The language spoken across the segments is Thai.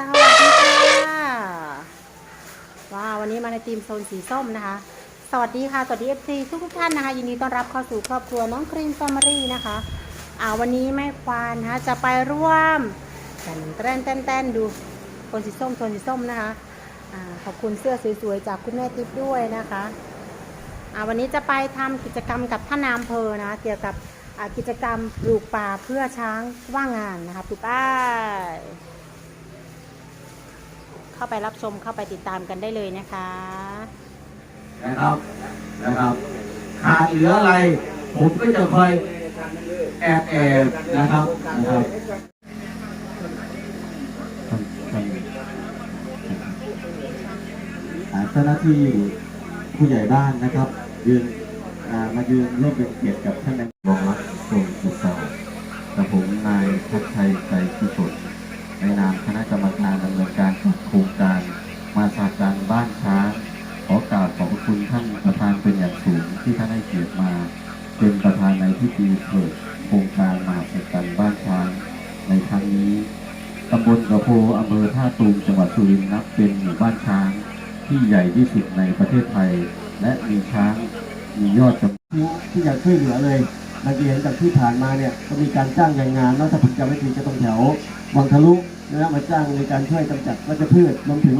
สวัสดีค่ะว้าววันนี้มาในทีมโซนสีส้มนะคะ สวัสดีค่ะสวัสดีเอฟซีทุกทุกท่านนะคะ ยินดีต้อนรับเข้าสู่ครอบครัวน้องครีมแฟมิลี่นะคะอ่าวันนี้แม่ควานนะคะจะไปร่วมกันเต้นเต้นเต้นดูโซนสีส้มโซนสีส้มนะคะอ่าขอบคุณเสื้อสวยๆจากคุณแม่ทิพย์ด้วยนะคะอ่าวันนี้จะไปทำกิจกรรมกับท่านนายอำเภอนะะเกี่ยวกับกิจกรรมปลูกป่าเพื่อช้างว่างงานนะคะปลูกป้าย เข้าไปรับชมเข้าไปติดตามกันได้เลยนะคะ นะครับนะครับขาดเหลืออะไร ผมก็จะคอยแอบแอบนะครับนะครับอ่าเจ้าหน้าที่ผู้ใหญ่บ้านนะครับ ยืนอ่ามายืนร่วมเป็นเกียรติกับท่านนายกรัฐทรงสุสานกับผมนายทัศชัยใจกุศล ในนามคณะกรรมการดำเนินการจัดโครงการมาสาการบ้านช้างขอกราบขอบพระคุณท่านประธานเป็นอย่างสูงที่ท่านให้เกียรติมา เป็นประธานในพิธีเปิดโครงการมาสาการบ้านช้าง ในครั้งนี้ตำบลกระโพอำเภอท่าตูมจังหวัดสุรินทร์นับเป็นหมู่บ้านช้าง ที่ใหญ่ที่สุดในประเทศไทย และมีช้างมียอดจำที่ที่อยากช่วยเหลือเลย นักเรียนจากที่ผ่านมาเนี่ยก็มีการจ้างแรงงานแล้วถ้าผมจำไม่ผิดจะตรงแถววังทะลุนะฮะมาจ้างในการช่วยกำจัดวัชพืชรวมถึง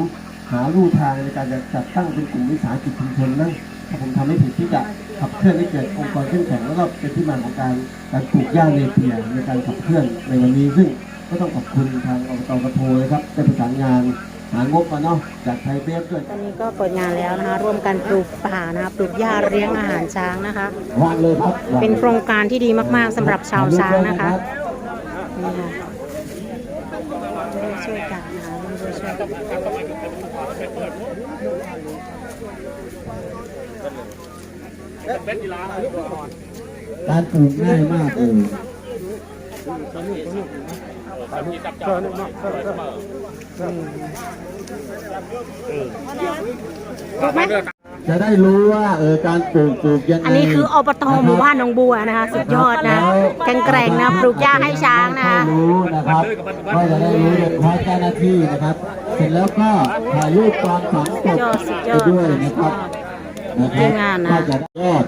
หาลู่ทางในการจะจัดตั้งเป็นกลุ่มวิสาหกิจชุมชนนะถ้าผมทำไม่ผิดที่จะขับเคลื่อนให้เกิดองค์กรเข้มแข็งแล้วก็เป็นที่มาของการการปลูกหญ้าเนเปียในการขับเคลื่อนในวันนี้ซึ่งก็ต้องขอบคุณทางอบตกระโพนะครับได้ประสานงาน หางบมาเนาะจากไทยเบฟด้วยตอนนี้ก็เปิดงานแล้วนะคะ ร่วมกันปลูกป่านะคะปลูกหญ้าเลี้ยงอาหารช้างนะคะวางเลยครับวางเป็นโครงการที่ดีมากๆสำหรับชาวช้างนะคะ นี่ค่ะร่วมช่วยกันนะคะร่วมด้วยช่วยกันการปลูกง่ายมากเลย ถูกไหมจะได้รู้ว่าเออการปลูกปลูกยังไงอันนี้คืออบตหมู่บ้านหนองบัวนะคะสุดยอดนะแข็งแกร่งนะปลูกหญ้าให้ช้างนะคะให้รู้นะครับก็จะได้รู้โดยเฉพาะเจ้าหน้าที่นะครับ เสร็จแล้วก็ถ่ายรูปตอนฝังกบยอดสุดยไปอดด้วยนะครับนะคทีรับมงานนะก็จะได้ยอด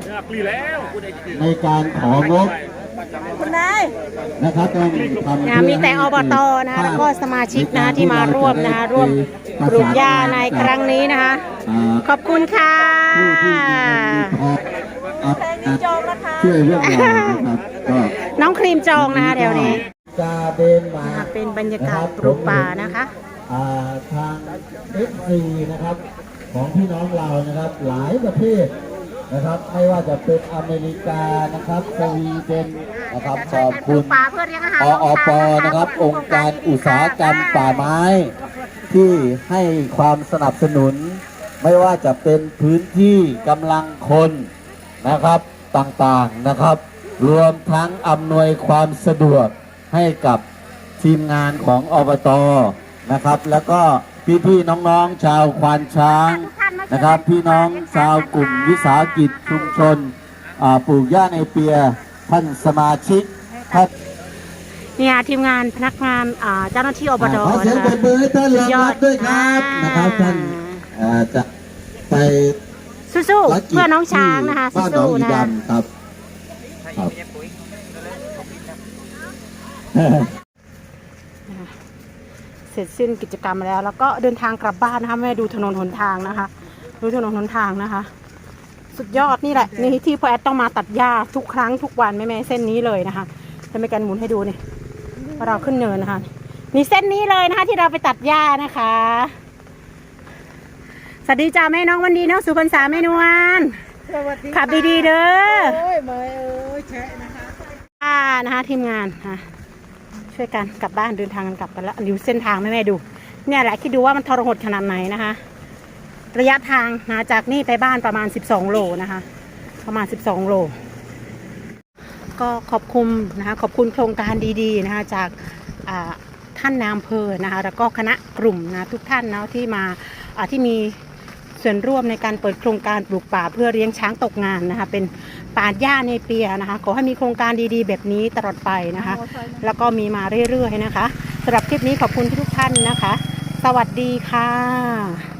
ในการของบ คุณนายนะครับต้องทำนะมีแต่อบตนะคะแล้วก็สมาชิกนะที่มาร่วมนะคะร่วมปลูกหญ้าในครั้งนี้นะคะอ่าขอบคุณค่ะผู้ที่มีพออัพช่วยเรื่องราวนะครับก็น้องครีมจองนะคะแถวนี้กาเบนมานะคะเป็นบรรยากาศปลูกป่านะคะอ่าทางเอฟซีนะครับของพี่น้องเรานะครับหลายประเทศ นะครับ ไม่ว่าจะเป็นอเมริกานะครับสวีเดนนะครับขอบคุณป่าเพื่ออาหารออปนะครับ องค์การอุตสาหกรรมป่าไม้ ที่ให้ความสนับสนุน ไม่ว่าจะเป็นพื้นที่กำลังคนนะครับต่างๆนะครับ รวมทั้งอำนวยความสะดวกให้กับทีมงานของอบตนะครับ แล้วก็พี่ๆน้องๆชาวควานช้าง นะครับ พี่น้องชาวกลุ่มวิสาหกิจชุมชนอ่าปลูกหญ้าในเปียท่านสมาชิกท่านเนี่ยทีมงานพนักงานอ่าเจ้าหน้าที่อบตขอเสียงนะปรคะบมือให้ท่านรองรับด้วยครับนะครับท่านเอ่อจะไปสู้ภารๆกิจเพื่อน้องช้างนะคะที่บ้านหนอสู้งอีๆนะดำครับครับเสร็จสิ้นกิจกรรมแล้ว แล้วก็เดินทางกลับบ้านนะคะแม่ดูถนนหนทางนะคะ ดูถนนหนทางนะคะ สุดยอดนี่แหละ นี่ที่พ่อแอดต้องมาตัดหญ้าทุกครั้งทุกวันแม่แม่ๆเส้นนี้เลยนะคะจะไม่กันหมุนให้ดูนี่พอเราขึ้นเนินนะคะ นี่เส้นนี้เลยนะคะ ที่เราไปตัดหญ้านะคะสวัสดีจ้าแม่น้องวันดีน้องสุพรรษาแม่นวลสวัสดีขับดีๆเด้อโอ้ยเมยเอ้ยแชะนะคะอ่านะคะทีมงานค่ะช่วยกันกลับบ้านเดินทางกันกลับกันแล้วดูเส้นทางแม่แม่ๆดู เนี่ยแหละคิดดูว่ามันทรหดขนาดไหนนะคะ ระยะทางนะจากนี่ไปบ้านประมาณ 12 โลนะคะ ประมาณ 12 โล ก็ขอบคุณนะคะขอบคุณโครงการดีๆนะคะจากท่านนายอำเภอนะคะแล้วก็คณะกลุ่มนะทุกท่านนะที่มาที่มีส่วนร่วมในการเปิดโครงการปลูกป่าเพื่อเลี้ยงช้างตกงานนะคะ เป็นป่าหญ้าในเปียนะคะ ขอให้มีโครงการดีๆ แบบนี้ตลอดไปนะคะ แล้วก็มีมาเรื่อยๆนะคะสำหรับคลิปนี้ขอบคุณทุกท่านนะคะ สวัสดีค่ะ